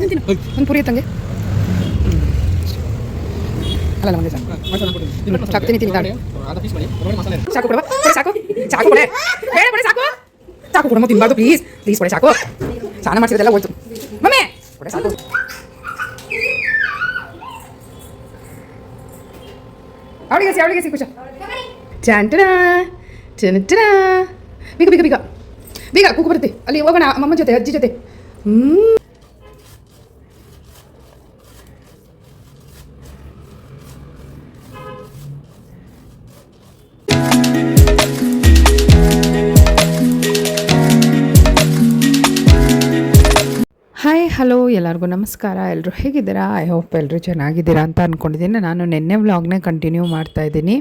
ಒಂದು ಪುರಿ ತಂಗೆ. ಅಲ್ಲ ನಮಗೆ ಸಾಕು. ಸಾಕು ತಿನ್ನಿ ತಿಂತಾಳೆ ಸಾಕು. ಕೊಡುವ. ಕೊಡೆ ಸಾಕು. ಸಾಕು ಕೊಡೆ. ಬೇಡ ಕೊಡೆ ಸಾಕು. ಸಾಕು ಕೊಡಮ್ಮ ತಿನ್ಬಾರ್ದು ಪ್ಲೀಸ್ ಪ್ಲೀಸ್ ಕೊಡೆ ಸಾಕು. ಸ್ನಾನ ಮಾಡಿಸಿದೆಲ್ಲ ಹೋಯ್ತು. ಮಮ್ಮಿ! ಕೊಡೆ ಸಾಕು. ಅವಳಿಗೆ ಸಿ ಅವಳಿಗೆ ಸಿ ಖುಷ ಚಾಂಟನ ಚನ ಬೀಗ ಬೀಗ ಬೀಗ. ಬೀಗ ಕೂಗು ಬರುತ್ತೆ. ಅಲ್ಲಿ ಹೋಗೋಣ ಅಮ್ಮಮ್ಮ ಜೊತೆ ಅಜ್ಜಿ ಜೊತೆ. ಹ್ಞೂ ಹಲೋ, ಎಲ್ಲರಿಗೂ ನಮಸ್ಕಾರ. ಎಲ್ಲರೂ ಹೇಗಿದ್ದೀರಾ? ಐ ಹೋಪ್ ಎಲ್ಲರೂ ಚೆನ್ನಾಗಿದ್ದೀರಾ ಅಂತ ಅಂದ್ಕೊಂಡಿದ್ದೀನಿ ನಾನು ನಿನ್ನೆ ವ್ಲಾಗ್ನೇ ಕಂಟಿನ್ಯೂ ಮಾಡ್ತಾ ಇದ್ದೀನಿ.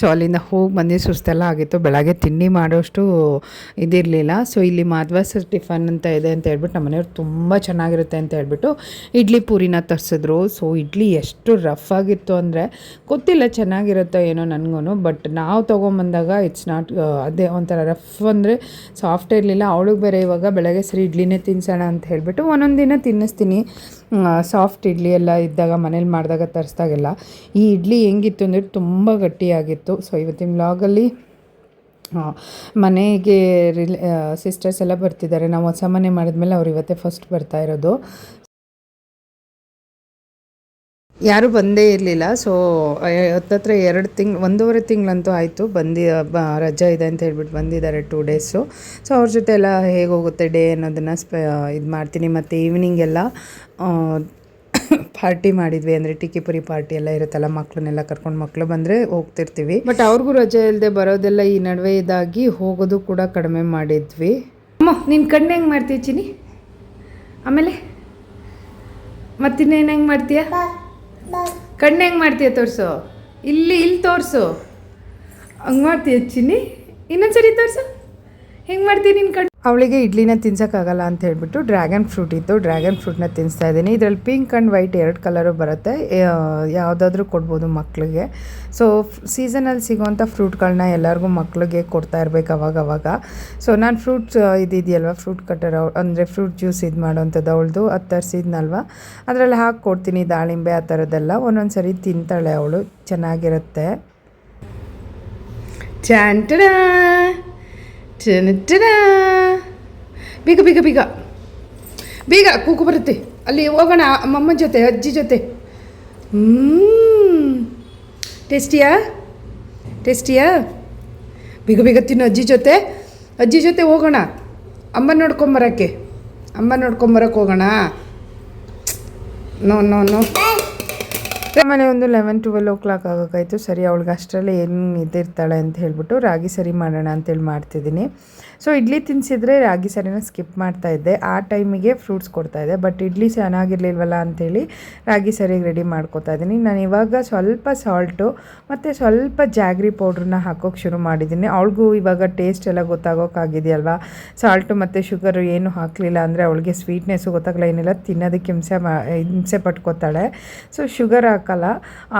ಸೊ ಅಲ್ಲಿಂದ ಹೋಗಿ ಬಂದು ಸುಸ್ತೆಲ್ಲ ಆಗಿತ್ತು. ಬೆಳಗ್ಗೆ ತಿಂಡಿ ಮಾಡೋಷ್ಟು ಇದಿರಲಿಲ್ಲ. ಸೊ ಇಲ್ಲಿ ಮಾಧ್ವಾಸ ಟಿಫನ್ ಅಂತ ಇದೆ ಅಂತ ಹೇಳ್ಬಿಟ್ಟು ನಮ್ಮ ಮನೆಯವ್ರು ತುಂಬ ಚೆನ್ನಾಗಿರುತ್ತೆ ಅಂತ ಹೇಳ್ಬಿಟ್ಟು ಇಡ್ಲಿ ಪೂರಿನ ತರಿಸಿದ್ರು. ಸೊ ಇಡ್ಲಿ ಎಷ್ಟು ರಫ್ ಆಗಿತ್ತು ಅಂದರೆ ಗೊತ್ತಿಲ್ಲ ಚೆನ್ನಾಗಿರುತ್ತೋ ಏನೋ ನನಗೂ ಬಟ್ ನಾವು ತೊಗೊಂಬಂದಾಗ ಇಟ್ಸ್ ನಾಟ್ ಅದೇ ಒಂಥರ ರಫ್ ಅಂದರೆ ಸಾಫ್ಟ್ ಇರಲಿಲ್ಲ. ಅವಳಿಗೆ ಬೇರೆ ಇವಾಗ ಬೆಳಗ್ಗೆ ಸರಿ ಇಡ್ಲಿನೇ ತಿನ್ಸೋಣ ಅಂತ ಹೇಳ್ಬಿಟ್ಟು ಒಂದೊಂದು ದಿನ ತಿನ್ನಿಸ್ತೀನಿ. ಸಾಫ್ಟ್ ಇಡ್ಲಿ ಎಲ್ಲ ಇದ್ದಾಗ ಮನೇಲಿ ಮಾಡಿದಾಗ ತರಿಸ್ದಾಗೆಲ್ಲ. ಈ ಇಡ್ಲಿ ಹೆಂಗಿತ್ತು ಅಂದರೆ ತುಂಬ ಗಟ್ಟಿಯಾಗಿತ್ತು. ಸೊ ಇವತ್ತಿನ ವ್ಲಾಗಲ್ಲಿ ಮನೆಗೆ ರಿಲೇ ಸಿಸ್ಟರ್ಸ್ ಎಲ್ಲ ಬರ್ತಿದ್ದಾರೆ. ನಾವು ಹೊಸ ಮನೆ ಮಾಡಿದ್ಮೇಲೆ ಅವ್ರು ಇವತ್ತೇ ಫಸ್ಟ್ ಬರ್ತಾ ಇರೋದು. ಯಾರೂ ಬಂದೇ ಇರಲಿಲ್ಲ. ಸೊ ಹತ್ತತ್ರ ಎರಡು ತಿಂಗ್ಳು ಒಂದೂವರೆ ತಿಂಗಳಂತೂ ಆಯಿತು. ಬಂದಿ, ಬ, ರಜಾ ಇದೆ ಅಂತ ಹೇಳ್ಬಿಟ್ಟು ಬಂದಿದ್ದಾರೆ ಟೂ ಡೇಸು ಸೊ ಅವ್ರ ಜೊತೆ ಎಲ್ಲ ಹೇಗೆ ಹೋಗುತ್ತೆ ಡೇ ಅನ್ನೋದನ್ನು ಸ್ಪ, ಇದು ಮಾಡ್ತೀನಿ. ಮತ್ತು ಈವ್ನಿಂಗ್ ಎಲ್ಲ ಪಾರ್ಟಿ ಮಾಡಿದ್ವಿ. ಅಂದರೆ ಟಿಕಿಪುರಿ ಪಾರ್ಟಿ ಎಲ್ಲ ಇರುತ್ತಲ್ಲ ಮಕ್ಕಳನ್ನೆಲ್ಲ ಕರ್ಕೊಂಡು ಮಕ್ಕಳು ಬಂದರೆ ಹೋಗ್ತಿರ್ತೀವಿ. ಬಟ್ ಅವ್ರಿಗೂ ರಜೆ ಇಲ್ಲದೆ ಬರೋದೆಲ್ಲ ಈ ನಡುವೆ ಇದಾಗಿ ಹೋಗೋದು ಕೂಡ ಕಡಿಮೆ ಮಾಡಿದ್ವಿ. ಅಮ್ಮ ನಿನ್ನ ಕಣ್ಣು ಹೆಂಗೆ ಮಾಡ್ತೀಯ ಚಿನಿ ಆಮೇಲೆ ಮತ್ತಿನ್ನೇನು ಹೆಂಗೆ ಮಾಡ್ತೀಯ? ಕಣ್ಣು ಹೆಂಗೆ ಮಾಡ್ತೀಯ ತೋರಿಸು? ಇಲ್ಲಿ ಇಲ್ಲಿ ತೋರಿಸು. ಹಂಗೆ ಮಾಡ್ತೀಯ ಚಿನ್ನಿ? ಇನ್ನೊಂದ್ಸರಿ ತೋರಿಸು. ಹೆಂಗೆ ಮಾಡ್ತೀಯ ನಿನ್ನ ಕಣ್ಣು? ಅವಳಿಗೆ ಇಡ್ಲಿನ ತಿನ್ಸೋಕ್ಕಾಗಲ್ಲ ಅಂತ ಹೇಳಿಬಿಟ್ಟು ಡ್ರ್ಯಾಗನ್ ಫ್ರೂಟ್ ಇತ್ತು. ಡ್ರ್ಯಾಗನ್ ಫ್ರೂಟ್ನ ತಿನ್ನಿಸ್ತಾ ಇದ್ದೀನಿ. ಇದರಲ್ಲಿ ಪಿಂಕ್ ಆ್ಯಂಡ್ ವೈಟ್ ಎರಡು ಕಲರು ಬರುತ್ತೆ. ಯಾವುದಾದ್ರೂ ಕೊಡ್ಬೋದು ಮಕ್ಕಳಿಗೆ ಸೊ ಸೀಸನಲ್ಲಿ ಸಿಗೋವಂಥ ಫ್ರೂಟ್ಗಳನ್ನ ಎಲ್ಲರಿಗೂ ಮಕ್ಕಳಿಗೆ ಕೊಡ್ತಾ ಇರಬೇಕು ಅವಾಗ ಅವಾಗ ಸೊ, ನಾನು ಫ್ರೂಟ್ಸ್ ಇದಿದೆಯಲ್ವ? ಫ್ರೂಟ್ ಕಟ್ಟರ್ ಅಂದರೆ ಫ್ರೂಟ್ ಜ್ಯೂಸ್ ಇದು ಮಾಡೋವಂಥದ್ದು ಅವಳದು, ಅದು ತರಿಸಿದ್ನಲ್ವ? ಅದರಲ್ಲಿ ಹಾಕಿ ಕೊಡ್ತೀನಿ ದಾಳಿಂಬೆ ಆ ಥರದ್ದೆಲ್ಲ. ಒಂದೊಂದು ಸರಿ ತಿಂತಾಳೆ ಅವಳು. ಚೆನ್ನಾಗಿರುತ್ತೆ. ಚಾಂಟಡ ಚನಟಡ ಬೀಗ ಬೀಗ ಬೀಗ. ಬೀಗ, ಕೂಗು ಬರುತ್ತೆ. ಅಲ್ಲಿ ಹೋಗೋಣ, ಅಮ್ಮಮ್ಮ ಜೊತೆ, ಅಜ್ಜಿ ಜೊತೆ. ಹ್ಞೂ ಟೇಸ್ಟಿಯಾ? ಟೇಸ್ಟಿಯಾ? ಬೀಗ ಬೀಗ ತಿನ್ನು ಅಜ್ಜಿ ಜೊತೆ. ಅಜ್ಜಿ ಜೊತೆ ಹೋಗೋಣ. ಅಮ್ಮ ನೋಡ್ಕೊಂಬರಕ್ಕೆ ಅಮ್ಮ ನೋಡ್ಕೊಂಬರಕ್ಕೆ ಹೋಗೋಣ. No no no. ಆಮೇಲೆ ಒಂದು ಲೆವೆನ್, ಟ್ವೆಲ್ ಓ ಕ್ಲಾಕ್ ಆಗೋಕ್ಕಾಯ್ತು. ಸರಿ, ಅವಳಿಗೆ ಅಷ್ಟರಲ್ಲಿ ಏನು ಇದ್ದಿರ್ತಾಳೆ ಅಂತ ಹೇಳ್ಬಿಟ್ಟು ರಾಗಿ ಸರಿ ಮಾಡೋಣ ಅಂತೇಳಿ ಮಾಡ್ತಿದ್ದೀನಿ. ಸೊ ಇಡ್ಲಿ ತಿನ್ನಿಸಿದ್ರೆ ರಾಗಿ ಸರಿನ ಸ್ಕಿಪ್ ಮಾಡ್ತಾ ಇದ್ದೆ. ಆ ಟೈಮಿಗೆ ಫ್ರೂಟ್ಸ್ ಕೊಡ್ತಾ ಇದ್ದೆ. ಬಟ್ ಇಡ್ಲಿ ಚೆನ್ನಾಗಿರ್ಲಿಲ್ವಲ್ಲ ಅಂಥೇಳಿ ರಾಗಿ ಸರಿಗೆ ರೆಡಿ ಮಾಡ್ಕೊತಾ ಇದ್ದೀನಿ. ನಾನು ಇವಾಗ ಸ್ವಲ್ಪ ಸಾಲ್ಟು ಮತ್ತು ಸ್ವಲ್ಪ ಜಾಗ್ರಿ ಪೌಡ್ರನ್ನ ಹಾಕೋಕೆ ಶುರು ಮಾಡಿದ್ದೀನಿ. ಅವಳಿಗೂ ಇವಾಗ ಟೇಸ್ಟ್ ಎಲ್ಲ ಗೊತ್ತಾಗೋಕ್ಕಾಗಿದೆಯಲ್ವಾ ಸಾಲ್ಟು ಮತ್ತು ಶುಗರು ಏನು ಹಾಕಲಿಲ್ಲ ಅಂದರೆ ಅವಳಿಗೆ ಸ್ವೀಟ್ನೆಸ್ಸು ಗೊತ್ತಾಗಲ್ಲ. ಏನಿಲ್ಲ, ತಿನ್ನೋದಕ್ಕೆ ಹಿಂಸೆ ಮಾ, ಹಿಂಸೆ ಪಟ್ಕೋತಾಳೆ. ಸೊ ಶುಗರ್ ಹಾಕಲ್ಲ.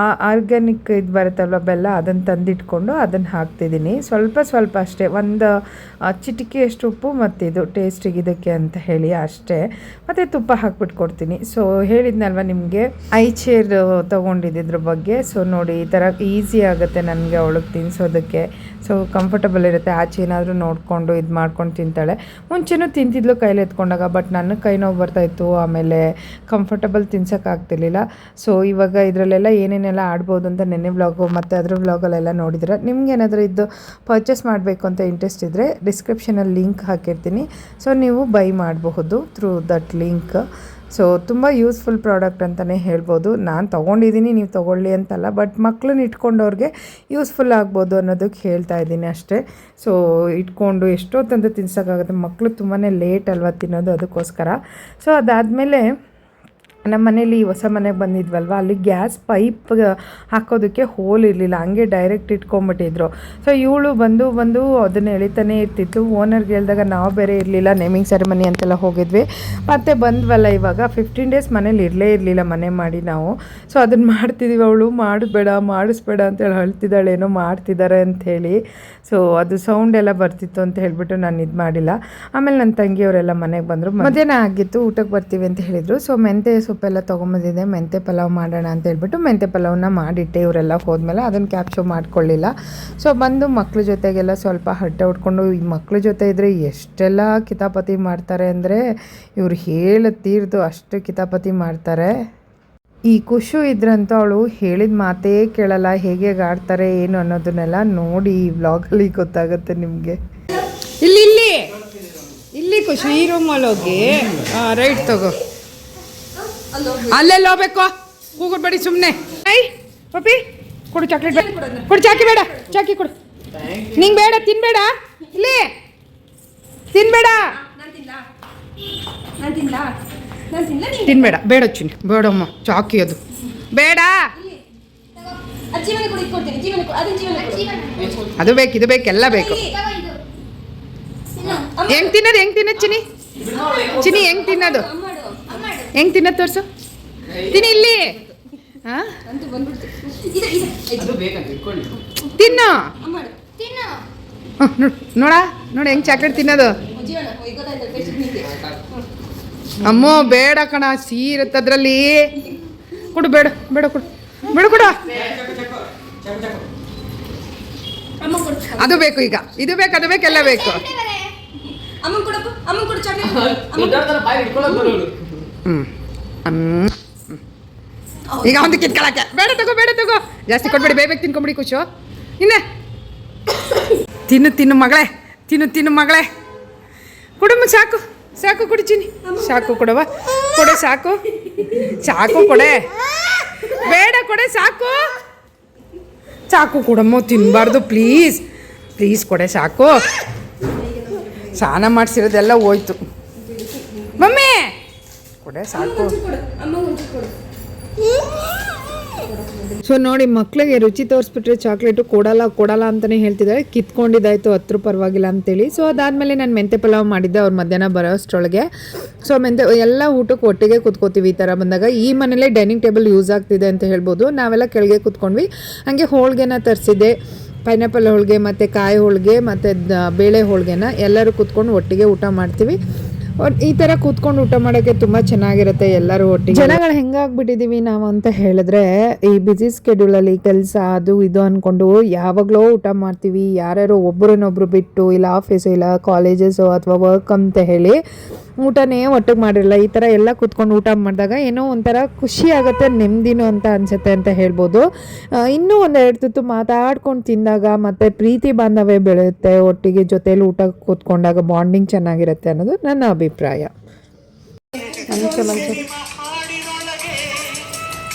ಆ ಆರ್ಗ್ಯಾನಿಕ್ ಇದು ಬರುತ್ತಲ್ವ, ಬೆಲ್ಲ ಅದನ್ನು ತಂದಿಟ್ಕೊಂಡು ಅದನ್ನು ಹಾಕ್ತಿದ್ದೀನಿ. ಸ್ವಲ್ಪ ಸ್ವಲ್ಪ ಅಷ್ಟೇ. ಒಂದು ಚಿಟಿಕೆಯಷ್ಟು ಉಪ್ಪು ಮತ್ತು ಇದು ಟೇಸ್ಟಿಗೆ ಇದಕ್ಕೆ ಅಂತ ಹೇಳಿ ಅಷ್ಟೇ. ಮತ್ತು ತುಪ್ಪ ಹಾಕ್ಬಿಟ್ಟು ಕೊಡ್ತೀನಿ. ಸೊ ಹೇಳಿದ್ನಲ್ವ ನಿಮಗೆ? ಐ ಚೇರ್ ತೊಗೊಂಡಿದ್ದಿದ್ರ ಬಗ್ಗೆ. ಸೊ ನೋಡಿ ಈ ಥರ ಈಸಿ ಆಗುತ್ತೆ ನನಗೆ ಅವಳಿಗೆ ತಿನ್ನಿಸೋದಕ್ಕೆ ಸೊ ಕಂಫರ್ಟಬಲ್ ಇರುತ್ತೆ. ಆಚೆ ಏನಾದರೂ ನೋಡಿಕೊಂಡು ಇದು ಮಾಡ್ಕೊಂಡು ತಿಂತಾಳೆ. ಮುಂಚೆನೂ ತಿಂತಿದ್ಲು ಕೈಲಿ ಎತ್ಕೊಂಡಾಗ ಬಟ್ ನನ್ನ ಕೈ ನೋವು ಬರ್ತಾಯಿತ್ತು ಆಮೇಲೆ ಕಂಫರ್ಟಬಲ್ ತಿನ್ಸೋಕ್ಕಾಗ್ತಿರ್ಲಿಲ್ಲ ಸೊ ಇವಾಗ ಇದರಲ್ಲೆಲ್ಲ ಏನೇನೆಲ್ಲ ಆಡ್ಬೋದು ಅಂತ ನೆನ್ನೆ ವ್ಲಾಗು ಮತ್ತು ಅದ್ರ ವ್ಲಾಗಲ್ಲೆಲ್ಲ ನೋಡಿದ್ರೆ ನಿಮ್ಗೆ ಏನಾದರೂ ಇದ್ದು ಪರ್ಚೇಸ್ ಮಾಡಬೇಕು ಅಂತ ಇಂಟ್ರೆಸ್ಟ್ ಇದ್ದರೆ ಡಿಸ್ಕ್ರಿಪ್ಷನಲ್ಲಿ ಲಿಂಕ್ ಹಾಕಿರ್ತೀನಿ. ಸೊ ನೀವು ಬೈ ಮಾಡಬಹುದು ಥ್ರೂ ದಟ್ ಲಿಂಕ್ ಸೊ ತುಂಬ ಯೂಸ್ಫುಲ್ ಪ್ರಾಡಕ್ಟ್ ಅಂತಲೇ ಹೇಳ್ಬೋದು. ನಾನು ತೊಗೊಂಡಿದ್ದೀನಿ ನೀವು ತೊಗೊಳ್ಳಿ ಅಂತಲ್ಲ ಬಟ್ ಮಕ್ಕಳನ್ನ ಇಟ್ಕೊಂಡವ್ರಿಗೆ ಯೂಸ್ಫುಲ್ ಆಗ್ಬೋದು ಅನ್ನೋದಕ್ಕೆ ಹೇಳ್ತಾ ಇದ್ದೀನಿ ಅಷ್ಟೇ. ಸೊ ಇಟ್ಕೊಂಡು ಎಷ್ಟೊತ್ತಂತ ತಿನ್ಸೋಕ್ಕಾಗುತ್ತೆ? ಮಕ್ಕಳು ತುಂಬಾ ಲೇಟ್ ಅಲ್ವಾ ತಿನ್ನೋದು ಅದಕ್ಕೋಸ್ಕರ. ಸೊ ಅದಾದಮೇಲೆ ನಮ್ಮ ಮನೇಲಿ ಹೊಸ ಮನೆಗೆ ಬಂದಿದ್ವಲ್ವ? ಅಲ್ಲಿ ಗ್ಯಾಸ್ ಪೈಪ್ ಹಾಕೋದಕ್ಕೆ ಹೋಲ್ ಇರಲಿಲ್ಲ. ಹಂಗೆ ಡೈರೆಕ್ಟ್ ಇಟ್ಕೊಂಬಿಟ್ಟಿದ್ರು. ಸೊ, ಇವಳು ಬಂದು ಬಂದು ಅದನ್ನ ಎಳಿತಾನೆ ಇರ್ತಿತ್ತು. ಓನರ್ಗೆ ಹೇಳಿದಾಗ ನಾವು ಬೇರೆ ಇರಲಿಲ್ಲ. ನೇಮಿಂಗ್ ಸೆರೆಮನಿ ಅಂತೆಲ್ಲ ಹೋಗಿದ್ವಿ. ಮತ್ತೆ ಬಂದ್ವಲ್ಲ ಇವಾಗ. ಫಿಫ್ಟೀನ್ ಡೇಸ್ ಮನೇಲಿ ಇರಲೇ ಇರಲಿಲ್ಲ ಮನೆ ಮಾಡಿ ನಾವು. ಸೊ ಅದನ್ನು ಮಾಡ್ತಿದ್ದೀವಿ ಅವಳು. ಮಾಡಿಸ್ಬೇಡ ಮಾಡಿಸ್ಬೇಡ ಅಂತೇಳಿ ಹೇಳ್ತಿದ್ದಾಳೆ ಏನೋ ಮಾಡ್ತಿದ್ದಾರೆ ಅಂಥೇಳಿ ಸೊ, ಅದು ಸೌಂಡ್ ಎಲ್ಲ ಬರ್ತಿತ್ತು ಅಂತ ಹೇಳಿಬಿಟ್ಟು ನಾನು ಇದು ಮಾಡಿಲ್ಲ. ಆಮೇಲೆ ನನ್ನ ತಂಗಿಯವರೆಲ್ಲ ಮನೆಗೆ ಬಂದರು. ಮಧ್ಯಾಹ್ನ ಆಗಿತ್ತು. ಊಟಕ್ಕೆ ಬರ್ತೀವಿ ಅಂತ ಹೇಳಿದರು. ಸೊ, ಮೆಂತೆ ಸೊಪ್ಪೆಲ್ಲ ತೊಗೊಂಬಂದಿದ್ದೆ ಮೆಂತೆ ಪಲಾವ್ ಮಾಡೋಣ ಅಂತ ಹೇಳ್ಬಿಟ್ಟು ಮೆಂತೆ ಪಲಾವ್ನ ಮಾಡಿಟ್ಟೆ, ಇವರೆಲ್ಲ ಹೋದ್ಮೇಲೆ ಅದನ್ನು ಕ್ಯಾಪ್ಚರ್ ಮಾಡ್ಕೊಳ್ಳಿಲ್ಲ. ಸೊ ಬಂದು ಮಕ್ಳ ಜೊತೆಗೆಲ್ಲ ಸ್ವಲ್ಪ ಹಟ್ಟೆ ಉಟ್ಕೊಂಡು ಈ ಮಕ್ಳ ಜೊತೆ ಇದ್ದರೆ ಎಷ್ಟೆಲ್ಲ ಕಿತಾಪತಿ ಮಾಡ್ತಾರೆ ಅಂದರೆ ಇವ್ರು ಹೇಳ ತೀರ್ದು ಅಷ್ಟು ಕಿತಾಪತಿ ಮಾಡ್ತಾರೆ. ಈ ಖುಷು ಇದ್ರಂತೂ ಅವಳು ಹೇಳಿದ ಮಾತೇ ಕೇಳಲ್ಲ, ಹೇಗೆ ಆಡ್ತಾರೆ, ಏನು ಅನ್ನೋದನ್ನೆಲ್ಲ ನೋಡಿ ಈ ವ್ಲಾಗಲ್ಲಿ ಗೊತ್ತಾಗುತ್ತೆ ನಿಮಗೆ. ಇಲ್ಲಿ ಇಲ್ಲಿ ಇಲ್ಲಿ ಖುಷಿ, ಈ ರೂಮಲ್ಲಿ ಹೋಗಿ ರೈಟ್ ತಗೋ. ಅಲ್ಲೆಲ್ಲ ಹೋಗ್ಬೇಕು ಕೂಗಬೇಡಿ ಸುಮ್ಮನೆ ಐ ಪಪ್ಪಿ ಕೊಡು ಚಾಕ್ಲೇಟ್ ಬೇಡ. ಕೊಡು ಚಾಕಿ ಬೇಡ ಚಾಕಿ ಕೊಡು. ನಿಂಗೆ ಬೇಡ ತಿನ್ಬೇಡ. ಇಲ್ಲಿ. ತಿನ್ಬೇಡ. ತಿನ್ಬೇಡ ಬೇಡ ಚಿನ್ ಬೇಡಮ್ಮ ಚಾಕಿ ಅದು. ಬೇಡ. ಅದು ಬೇಕು ಇದು ಬೇಕು ಎಲ್ಲ ಬೇಕು. ಹೆಂಗ್ ತಿನ್ನೋದು ಹೆಂಗ್ ತಿನ್ನೋದು ಚಿನಿ ಚಿನಿ ಹೆಂಗ್ ತಿನ್ನೋದು? ಹೆಂಗ್ ತಿನ್ನ ತೋರ್ಸು? ತಿನ್ನಿ ಇಲ್ಲಿ. ಹಾ? ನೋಡ ಬಂದ್ಬಿಡ್ತು ಇದೆ ಇದೆ ತಿನ್ನು. ಅಮ್ಮಾಡು ತಿನ್ನು. ಹ, ನೋಡ್ ನೋಡ ನೋಡು ಹೆಂಗ್ ಚಾಕ್ಲೇಟ್ ತಿನ್ನೋದು. ಅಮ್ಮ ಬೇಡ ಕಣ ಸೀರತ್ ಅದ್ರಲ್ಲಿ ಕೊಡು ಬೇಡ ಬೇಡ ಕೊಡು. ಬೇಡ ಕೊಡ. ಅಮ್ಮ ಕೊಡು ಅದು ಬೇಕು ಈಗ. ಇದು ಬೇಕು ಅದು ಬೇಕು ಎಲ್ಲ ಬೇಕು. ಹ್ಮ್. ಈಗ ಒಂದು ಕಿತ್ಕೊಳಕ್ಕೆ. ಬೇಡ ತಗೋ ಬೇಡ ತಗೋ. ಜಾಸ್ತಿ ಕೊಡ್ಬೇಡಿ, ಬೇಗ ತಿನ್ಕೊಂಬಿಡಿ ಖುಷು ಇನ್ನೇ. ತಿನ್ನು ತಿನ್ನು ಮಗಳೇ, ತಿನ್ನು ತಿನ್ನು ಮಗಳೇ. ಕೊಡಮ್ಮ ಸಾಕು ಸಾಕು ಕುಡಿತೀನಿ ಸಾಕು ಕೊಡವ ಕೊಡೆ, ಸಾಕು. ಸಾಕು ಕೊಡೆ. ಬೇಡ ಕೊಡೆ, ಸಾಕು. ಸಾಕು ಕೊಡಮ್ಮ ತಿನ್ನಬಾರ್ದು ಪ್ಲೀಸ್ ಪ್ಲೀಸ್ ಕೊಡೆ, ಸಾಕು. ಸ್ನಾನ ಮಾಡಿಸಿರೋದೆಲ್ಲ ಹೋಯ್ತು. ಕೊಡೆ ಸಾಕು. ಅಮ್ಮ ಒಂಚೂರು ಕೊಡು. ಸೊ ನೋಡಿ ಮಕ್ಳಿಗೆ ರುಚಿ ತೋರಿಸ್ಬಿಟ್ರೆ ಚಾಕ್ಲೇಟು ಕೊಡಲ್ಲ ಕೊಡಲ್ಲ ಅಂತಲೇ ಹೇಳ್ತಿದ್ದಾರೆ. ಕಿತ್ಕೊಂಡಿದ್ದಾಯ್ತು ಹತ್ರ ಪರವಾಗಿಲ್ಲ ಅಂತೇಳಿ. ಸೊ ಅದಾದಮೇಲೆ ನಾನು ಮೆಂತೆ ಪಲಾವ್ ಮಾಡಿದ್ದೆ ಅವ್ರು ಮಧ್ಯಾಹ್ನ ಬರೋ ಅಷ್ಟರೊಳಗೆ ಸೊ ಮೆಂತೆ ಎಲ್ಲ ಊಟಕ್ಕೆ ಒಟ್ಟಿಗೆ ಕೂತ್ಕೋತೀವಿ ಈ ಥರ ಬಂದಾಗ. ಈ ಮನೇಲೇ ಡೈನಿಂಗ್ ಟೇಬಲ್ ಯೂಸ್ ಆಗ್ತಿದೆ ಅಂತ ಹೇಳ್ಬೋದು. ನಾವೆಲ್ಲ ಕೆಳಗೆ ಕೂತ್ಕೊಂಡ್ವಿ. ಹಾಗೆ ಹೋಳಿಗೆನ ತರಿಸಿದ್ದೆ. ಪೈನಾಪಲ್ ಹೋಳಿಗೆ ಮತ್ತು ಕಾಯಿ ಹೋಳಿಗೆ ಮತ್ತು ದ- ಬೇಳೆ ಹೋಳಿಗೆನ ಎಲ್ಲರೂ ಕೂತ್ಕೊಂಡು ಒಟ್ಟಿಗೆ ಊಟ ಮಾಡ್ತೀವಿ. ಈ ಥರ ಕೂತ್ಕೊಂಡು ಊಟ ಮಾಡೋಕ್ಕೆ ತುಂಬ ಚೆನ್ನಾಗಿರುತ್ತೆ ಎಲ್ಲರೂ ಒಟ್ಟಿಗೆ. ಜನಗಳು ಹೆಂಗಾಗ್ಬಿಟ್ಟಿದೀವಿ ನಾವು ಅಂತ ಹೇಳಿದ್ರೆ, ಈ ಬ್ಯುಸಿ ಸ್ಕೆಡ್ಯೂಲಲ್ಲಿ ಕೆಲಸ ಅದು ಇದು ಅಂದ್ಕೊಂಡು ಯಾವಾಗಲೋ ಊಟ ಮಾಡ್ತೀವಿ, ಯಾರ್ಯಾರೋ ಒಬ್ಬರನ್ನೊಬ್ರು ಬಿಟ್ಟು, ಇಲ್ಲ ಆಫೀಸು ಇಲ್ಲ ಕಾಲೇಜಸ್ಸು ಅಥವಾ ವರ್ಕ್ ಅಂತ ಹೇಳಿ ಊಟನೇ ಒಟ್ಟಿಗೆ ಮಾಡಿರಲ್ಲ ಈ ಥರ ಎಲ್ಲ ಕೂತ್ಕೊಂಡು ಊಟ ಮಾಡಿದಾಗ ಏನೋ ಒಂಥರ ಖುಷಿ ಆಗುತ್ತೆ ನೆಮ್ಮದಿನೂ ಅಂತ ಅನಿಸುತ್ತೆ ಅಂತ ಹೇಳ್ಬೋದು. ಇನ್ನೂ ಒಂದೆರಡು ತುತ್ತು ಮಾತಾಡ್ಕೊಂಡು ತಿಂದಾಗ ಮತ್ತು ಪ್ರೀತಿ ಬಾಂಧವ್ಯ ಬೆಳೆಯುತ್ತೆ ಒಟ್ಟಿಗೆ ಜೊತೆಯಲ್ಲಿ ಊಟ ಕೂತ್ಕೊಂಡಾಗ ಬಾಂಡಿಂಗ್ ಚೆನ್ನಾಗಿರುತ್ತೆ ಅನ್ನೋದು ನನ್ನ ಅಭಿಪ್ರಾಯ.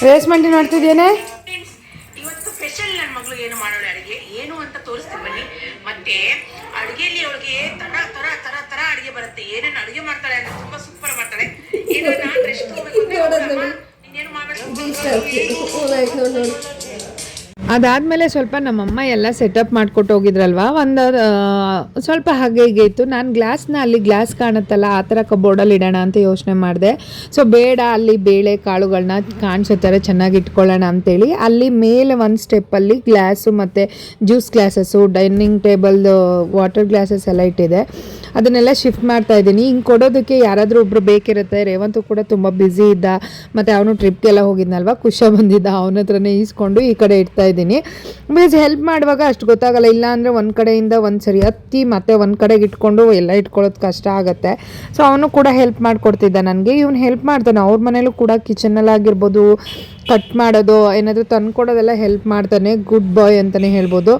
ರೇಸ್ ಮಂಡಿ ಮಾಡ್ತಿದ್ದೇನೆ ಇವತ್ತು ಸ್ಪೆಷಲ್ ನನ್ನ ಮಗಳು ಏನು ಮಾಡೋಣ ಅಡಿಗೆ? ಏನು ಅಂತ ತೋರಿಸ್ತೀನಿ ಬನ್ನಿ. ಮತ್ತೆ ಅಡಿಗೆಯಲ್ಲಿ ಅವಳಿಗೆ ತರ ತರ ತರ ತರ ಅಡಿಗೆ ಬರುತ್ತೆ ಏನೇನು ಅಡಿಗೆ ಮಾಡ್ತಾಳೆ ಅಂದ್ರೆ ತುಂಬಾ ಸೂಪರ್ ಮಾಡ್ತಾಳೆ ಈಗ ನಾನು ರೆಸ್ಟ್ ಇನ್ನೇನು ಮಾಡ್ಬೇಕು ಅದಾದಮೇಲೆ ಸ್ವಲ್ಪ ನಮ್ಮಮ್ಮ ಎಲ್ಲ ಸೆಟಪ್ ಮಾಡಿಕೊಟ್ಟು ಹೋಗಿದ್ರಲ್ವಾ? ಒಂದು ಸ್ವಲ್ಪ ಹಾಗೆ ಹೀಗೆ ಇತ್ತು. ನಾನು ಗ್ಲಾಸ್ನ ಅಲ್ಲಿ ಗ್ಲಾಸ್ ಕಾಣುತ್ತಲ್ಲ, ಆ ಥರ ಕಬೋರ್ಡಲ್ಲಿ ಇಡೋಣ ಅಂತ ಯೋಚನೆ ಮಾಡಿದೆ. ಸೊ ಬೇಡ, ಅಲ್ಲಿ ಬೇಳೆ ಕಾಳುಗಳನ್ನ ಕಾಣಿಸೋ ಥರ ಚೆನ್ನಾಗಿ ಇಟ್ಕೊಳ್ಳೋಣ ಅಂತೇಳಿ, ಅಲ್ಲಿ ಮೇಲೆ ಒಂದು ಸ್ಟೆಪ್ಪಲ್ಲಿ ಗ್ಲಾಸು ಮತ್ತು juice glasses dining table water glasses ಎಲ್ಲ ಇಟ್ಟಿದೆ ಅದನ್ನೆಲ್ಲ ಶಿಫ್ಟ್ ಮಾಡ್ತಾ ಇದ್ದೀನಿ. ಹಿಂಗೆ ಕೊಡೋದಕ್ಕೆ ಯಾರಾದರೂ ಒಬ್ರು ಬೇಕಿರುತ್ತೆ. ರೇವಂತು ಕೂಡ ತುಂಬ ಬ್ಯುಸಿ ಇದ್ದ. ಮತ್ತು ಅವನು ಟ್ರಿಪ್ಗೆಲ್ಲ ಹೋಗಿದ್ನಲ್ವ? ಖುಷ ಬಂದಿದ್ದ. ಅವನ ಹತ್ರನೇ ಈಸ್ಕೊಂಡು ಈ ಕಡೆ ಇಡ್ತಾ ಇದ್ದೀನಿ. ಬಿಕಾಸ್ ಹೆಲ್ಪ್ ಮಾಡುವಾಗ ಅಷ್ಟು ಗೊತ್ತಾಗಲ್ಲ. ಇಲ್ಲ ಅಂದರೆ ಒಂದು ಕಡೆಯಿಂದ ಒಂದು ಸರಿ ಹತ್ತಿ ಮತ್ತೆ ಒಂದು ಕಡೆಗೆ ಇಟ್ಕೊಂಡು ಎಲ್ಲ ಇಟ್ಕೊಳ್ಳೋದು ಕಷ್ಟ ಆಗುತ್ತೆ. ಸೊ ಅವನು ಕೂಡ ಹೆಲ್ಪ್ ಮಾಡಿಕೊಡ್ತಿದ್ದ ನನಗೆ. ಇವನು ಹೆಲ್ಪ್ ಮಾಡ್ತಾನೆ. ಅವ್ರ ಮನೇಲೂ ಕೂಡ ಕಿಚನಲ್ಲಾಗಿರ್ಬೋದು ಕಟ್ ಮಾಡೋದು, ಏನಾದರೂ ತಂದ್ಕೊಡೋದೆಲ್ಲ ಹೆಲ್ಪ್ ಮಾಡ್ತಾನೆ ಗುಡ್ ಬಾಯ್ ಅಂತಲೇ ಹೇಳ್ಬೋದು.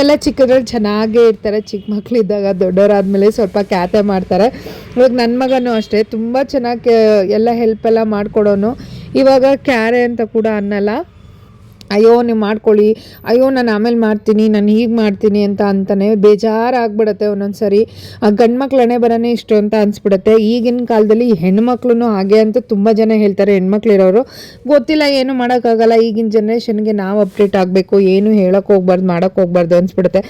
ಎಲ್ಲ ಚಿಕ್ಕದ್ರಲ್ಲಿ ಚೆನ್ನಾಗೇ ಇರ್ತಾರೆ, ಚಿಕ್ಕ ಮಕ್ಕಳಿದ್ದಾಗ ದೊಡ್ಡವರಾದ್ಮೇಲೆ ಸ್ವಲ್ಪ ಕ್ಯಾತೆ ಮಾಡ್ತಾರೆ. ಇವಾಗ ನನ್ನ ಮಗನೂ ಅಷ್ಟೇ, ತುಂಬ ಚೆನ್ನಾಗಿ ಎಲ್ಲ ಹೆಲ್ಪ್ ಎಲ್ಲ ಮಾಡಿಕೊಡೋನು. ಇವಾಗ ಕ್ಯಾರೆ ಅಂತ ಕೂಡ ಅನ್ನಲ್ಲ. ಅಯ್ಯೋ, ನೀವು ಮಾಡ್ಕೊಳ್ಳಿ. ಅಯ್ಯೋ, ನಾನು ಆಮೇಲೆ ಮಾಡ್ತೀನಿ, ನಾನು ಹೀಗೆ ಮಾಡ್ತೀನಿ ಅಂತ ಅಂತಾನೆ ಬೇಜಾರಾಗ್ಬಿಡತ್ತೆ ಒಂದೊಂದು ಸರಿ ಗಂಡು ಮಕ್ಳು ಹಣೆ ಬರೋನೇ ಇಷ್ಟು ಅಂತ ಅನಿಸ್ಬಿಡುತ್ತೆ. ಈಗಿನ ಕಾಲದಲ್ಲಿ ಹೆಣ್ಮಕ್ಳು ಹಾಗೆ ಅಂತ ತುಂಬ ಜನ ಹೇಳ್ತಾರೆ, ಹೆಣ್ಮಕ್ಳಿರೋರು. ಗೊತ್ತಿಲ್ಲ, ಏನು ಮಾಡೋಕ್ಕಾಗಲ್ಲ. ಈಗಿನ ಜನ್ರೇಷನ್ಗೆ ನಾವು ಅಪ್ಡೇಟ್ ಆಗಬೇಕು, ಏನು ಹೇಳೋಕೆ ಹೋಗ್ಬಾರ್ದು, ಮಾಡೋಕೆ ಹೋಗ್ಬಾರ್ದು ಅನಿಸ್ಬಿಡುತ್ತೆ.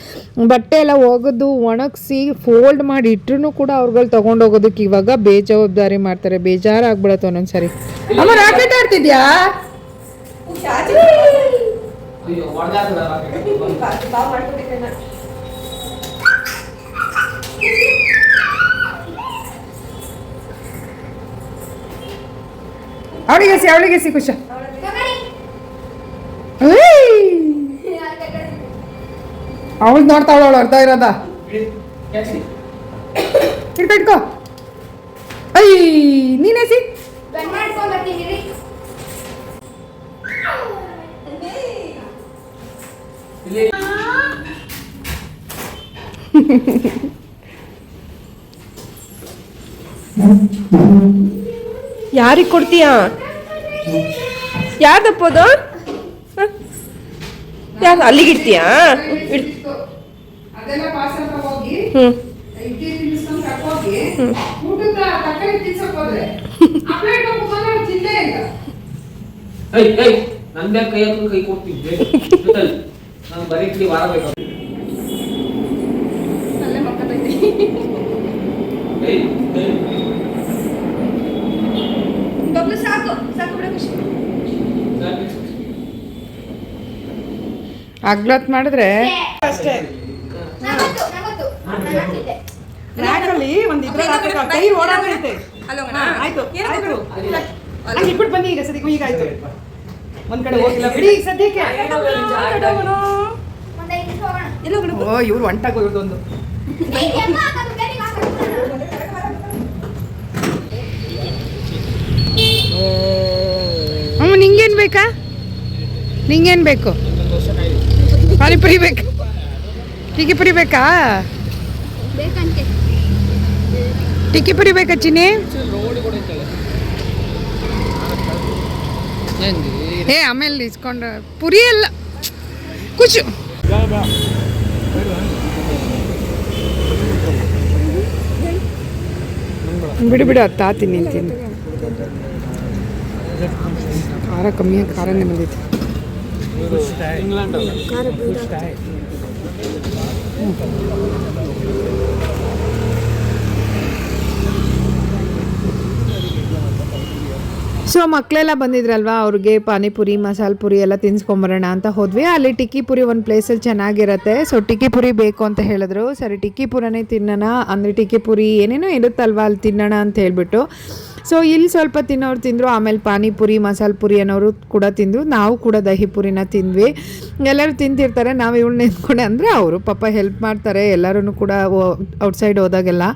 ಬಟ್ಟೆ ಎಲ್ಲ ಒಗೆದು ಒಣಗಿಸಿ, ಫೋಲ್ಡ್ ಮಾಡಿ ಇಟ್ಟರು ಕೂಡ ಅವ್ರುಗಳು ತೊಗೊಂಡೋಗೋದಕ್ಕೆ ಇವಾಗ ಬೇಜವಾಬ್ದಾರಿ ಮಾಡ್ತಾರೆ. ಬೇಜಾರಾಗ್ಬಿಡತ್ತೆ ಒಂದೊಂದು ಸರಿ ಅಮ್ಮ, ರಾಕೆಟ್ ಆಡ್ತಿದ್ಯಾ? ಅಯ್ಯೋ ಹೊಡ್ದಾಕ್ಬಿಡ ರಾಕೆಟ್. ಬಾವು ಮಾಡ್ಕೊಂಡಿದ್ದೇನೆ ಅವಳಿಗೆ ಸಿ ಅವಳಿಗೆ ಸಿ ಖುಷ ಅವಳು ನೋಡ್ತಾವಳ ಅವಳು ಅರ್ಥ ಇರೋದ ಬಿಡಿ, ಕ್ಯಾಚಿ. ಇಟ್ಕೊ ಇಟ್ಕೋ ಐ ನೀನೇ ಸಿ ಇಲ್ಲಿ ಯಾರಿಗೆ ಕೊಡ್ತೀಯಾ? ಯಾರ್ದಪ್ಪದು? ಯಾರು ಅಲ್ಲಿಗೆ ಇಡ್ತೀಯಾ? ಹ್ಞೂ ಏಯ್ ನನ್ ಬ್ಯಾಗ್ ಕೈ ಕೈ ಕೊಡ್ತಿದ್ದೆ. ನಾನು ಬರೀ ವಾರ ಬೇಕು. ಅಲ್ಲೇ ಮಕ್ಕಳೈತಿ ಏಯ್ ಏಯ್. ಬಬ್ಲು ಸಾಕು ಸಾಕು ಬಿಡ ಖುಷಿ. ಅಗ್ಲತ್ ಮಾಡಿದ್ರೆ ಅಷ್ಟೇ. ರ್ಯಾಕಲ್ಲಿ ಒಂದು ಇದ್ರಲ್ಲಿ ಹಾಕ್ಬೇಕು ಕೈ ಓಡಾಡೈತೆ ಅಲ್ಲೋಗೋಣ? ಹಾ, ಆಯ್ತು ಏನು ಆಯ್ತು. ಕೊಟ್ರು? ಅಲ್ಲಿ ಇಟ್ಬಿಟ್ಟು ಬನ್ನಿ ಈಗ ಸದ್ಯಕ್ಕೆ ಈಗ ಆಯ್ತು. ಒಂದ್ ಕಡೆ ಹೋಗಿಲ್ಲ ಬಿಡಿ ಸದ್ಯಕ್ಕೆ? ಓ ಇವ್ರು ಒಂಟಾಗ ಇವ್ರದೊಂದು ಅಮ್ಮ ನಿಂಗೇನು ಬೇಕಾ? ನಿಂಗೇನು ಬೇಕು? ಪಾನಿಪುರಿ ಬೇಕು? ಟಿಕ್ಕಿ ಪುರಿ ಬೇಕಾ? ಟಿಕ್ಕಿ ಪುರಿ ಬೇಕಾ ಚಿನ್ನಿ? ಏ ಆಮೇಲೆ ಇಸ್ಕೊಂಡು ಪುರಿ ಎಲ್ಲ ಕುಚು ಬಿಡು ಬಿಡು ಅತ್ತ ತಿನ್ನಿ ನಿಂತೀನಿ ಖಾರ ಕಮ್ಮಿ ಖಾರನೇ ಬಂದೈತೆ ಸೊ ಮಕ್ಕಳೆಲ್ಲ ಬಂದಿದ್ರಲ್ವಾ? ಅವ್ರಿಗೆ ಪಾನಿಪುರಿ, ಮಸಾಲ ಪುರಿ ಎಲ್ಲ ತಿನ್ಸ್ಕೊಂಬರೋಣ ಅಂತ ಹೋದ್ವಿ. ಅಲ್ಲಿ ಟಿಕ್ಕಿ ಪುರಿ ಒಂದು ಪ್ಲೇಸಲ್ಲಿ ಚೆನ್ನಾಗಿರುತ್ತೆ. ಸೊ ಟಿಕ್ಕಿ ಪುರಿ ಬೇಕು ಅಂತ ಹೇಳಿದ್ರು. ಸರಿ, ಟಿಕ್ಕಿ ಪುರನೇ ತಿನ್ನೋಣ. ಅಂದರೆ ಟಿಕ್ಕಿ ಪುರಿ ಏನೇನೋ ಇರುತ್ತಲ್ವಾ ಅಲ್ಲಿ ತಿನ್ನೋಣ ಅಂತ ಹೇಳಿಬಿಟ್ಟು. ಸೊ ಇಲ್ಲಿ ಸ್ವಲ್ಪ ತಿನ್ನೋರು ತಿಂದರು. ಆಮೇಲೆ ಪಾನಿಪುರಿ, ಮಸಾಲೆ ಪುರಿ ಅನ್ನೋರು ಕೂಡ ತಿಂದರು. ನಾವು ಕೂಡ ದಹಿ ಪುರಿನ ತಿಂದ್ವಿ. ಎಲ್ಲರೂ ತಿಂತಿರ್ತಾರೆ. ನಾವು ಇವಳು ನಿಂತ್ಕೊಂಡೆ ಅಂದರೆ ಅವರು ಪಾಪ ಹೆಲ್ಪ್ ಮಾಡ್ತಾರೆ. ಎಲ್ಲರೂ ಕೂಡ ಔಟ್ಸೈಡ್ ಹೋದಾಗೆಲ್ಲ.